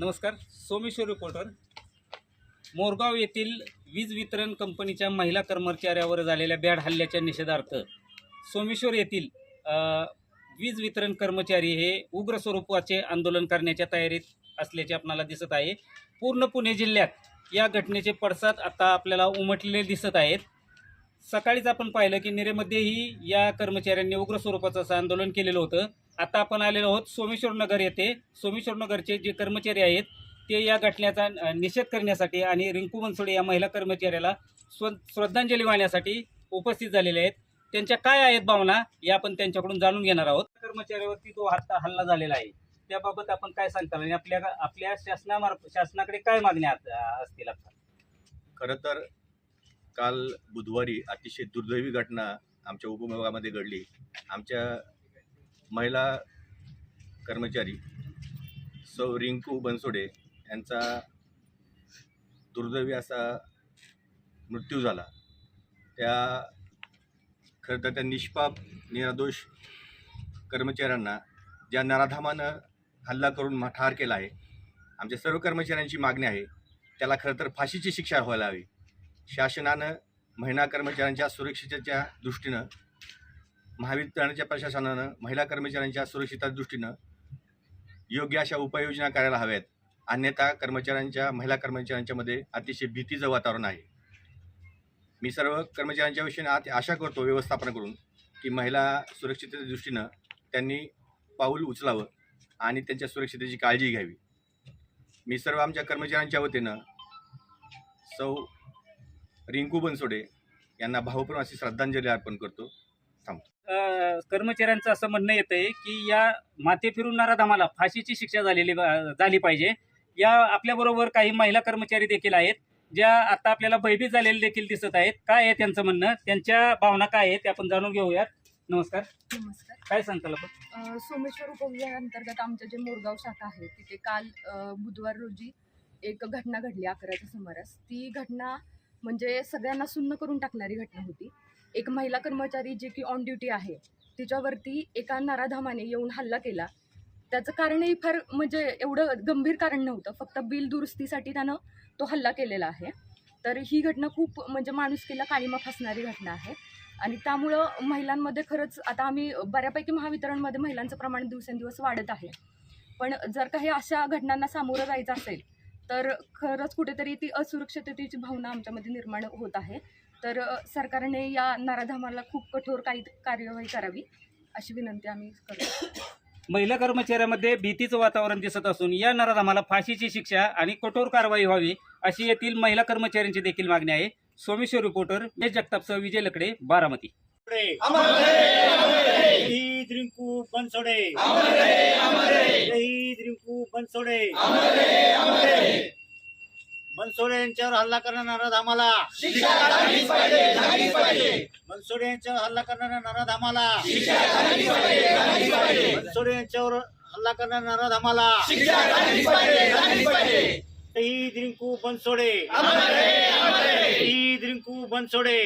नमस्कार सोमेश्वर रिपोर्टर. मोरगाव येथील वीज वितरण कंपनीच्या महिला कर्मचाऱ्यावर झालेल्या बॅड हल्ल्याच्या निषेधार्थ सोमेश्वर येथील वीज वितरण कर्मचारी हे उग्र स्वरूपाचे आंदोलन करण्याच्या तयारीत असल्याचे आपणाला दिसत आहे. पूर्ण पुणे जिल्ह्यात या घटनेचे पडसाद आता आपल्याला उमटलेले दिसत आहेत. सकाळीच आपण पाहिलं की निरेमध्येही या कर्मचाऱ्यांनी उग्र स्वरूपाचं असं आंदोलन केलेलं होतं. आता आपण आलेलो आहोत सोमेश्वर नगर येथे. सोमेश्वर नगरचे जे कर्मचारी आहेत ते या घटनेचा निषेध करण्यासाठी आणि रिंकू बनसोडे या महिला कर्मचाऱ्याला स्व श्रद्धांजली वाहण्यासाठी उपस्थित झालेले आहेत. त्यांच्या काय आहेत भावना या आपण त्यांच्याकडून जाणून घेणार आहोत. कर्मचाऱ्यावरती जो हत्ता हल्ला झालेला आहे त्याबाबत आपण काय सांगता आणि आपल्या आपल्या शासनामार्फत शासनाकडे काय मागण्या असतील आपल्या खरं तर काल बुधवारी अतिशय दुर्दैवी घटना आमच्या उपविभागामध्ये घडली. आमच्या महिला कर्मचारी सौ रिंकू बनसोडे यांचा दुर्दैवी असा मृत्यू झाला. त्या खरं तर त्या निष्पाप निरादोष कर्मचाऱ्यांना ज्या नराधामानं हल्ला करून ठार केला आहे आमच्या सर्व कर्मचाऱ्यांची मागणी आहे त्याला खरं तर फाशीची शिक्षा व्हायला हवी. शासनानं महिला कर्मचाऱ्यांच्या सुरक्षेच्या दृष्टीनं महावितरणच्या प्रशासनानं महिला कर्मचाऱ्यांच्या सुरक्षिता दृष्टीनं योग्य अशा उपाययोजना करायला हव्यात. अन्यथा कर्मचाऱ्यांच्या महिला कर्मचाऱ्यांच्यामध्ये अतिशय भीतीचं वातावरण आहे. मी सर्व कर्मचाऱ्यांच्या विषयी आत आशा करतो व्यवस्थापनाकडून की महिला सुरक्षितेच्या दृष्टीनं त्यांनी पाऊल उचलावं आणि त्यांच्या सुरक्षितेची काळजी घ्यावी. मी सर्व आमच्या कर्मचाऱ्यांच्या वतीनं सौ रिंकू बनसोडे यांना भावपूर्ण अशी श्रद्धांजली अर्पण करतो. थांबतो. कर्मचाऱ्यांचं असं म्हणणं येतं आहे की या माथे फिरवणाऱ्या धामाला फाशीची शिक्षा झालेली झाली पाहिजे. या आपल्याबरोबर काही महिला कर्मचारी देखील आहेत ज्या आता आपल्याला भयभीत झालेले देखील दिसत आहेत. काय आहे त्यांचं म्हणणं? त्यांच्या भावना काय आहेत ते आपण जाणून घेऊयात. नमस्कार. नमस्कार. काय सांगताल आपण? सोमेश्वर उपविभागांतर्गत आमचं जे मोरगाव शाखा आहे तिथे काल बुधवार रोजी एक घटना घडली अकराच्या सुमारास. ती घटना म्हणजे सगळ्यांना सुन्न करून टाकणारी घटना होती. एक महिला कर्मचारी जी की ऑन ड्युटी आहे तिच्यावरती एका नराधामाने येऊन हल्ला केला. त्याचं कारणही फार म्हणजे एवढं गंभीर कारण नव्हतं फक्त बिल दुरुस्तीसाठी त्यानं तो हल्ला केलेला आहे. तर ही घटना खूप म्हणजे माणुसकीला काळीमा फसणारी घटना आहे. आणि त्यामुळं महिलांमध्ये खरंच आता आम्ही बऱ्यापैकी महावितरणमध्ये महिलांचं प्रमाण दिवसेंदिवस वाढत आहे. पण जर काही अशा घटनांना सामोरं जायचं असेल तर खरंच कुठेतरी ती असुरक्षिततेची भावना आमच्यामध्ये निर्माण होत आहे. तर सरकारने या नराधामाला खूप कठोर काही कार्यवाही करावी अशी विनंती आम्ही करतो. महिला कर्मचाऱ्यामध्ये भीतीचं वातावरण दिसत असून या नराधामाला फाशीची शिक्षा आणि कठोर कारवाई व्हावी अशी येथील महिला कर्मचाऱ्यांची देखील मागणी आहे. सोमेश्वर रिपोर्टर जगतापसह विजय लकडे बारामती. बनसोडे. रिंकू बनसोडे बनसोडे यांच्यावर हल्ला करणारा धामाला बनसोडे यांच्यावर हल्ला करणाऱ्या नराधामाला बनसोडे यांच्यावर हल्ला करणाऱ्या नराधामाला शहीद रिंकू बनसोडे. शहीद रिंकू बनसोडे.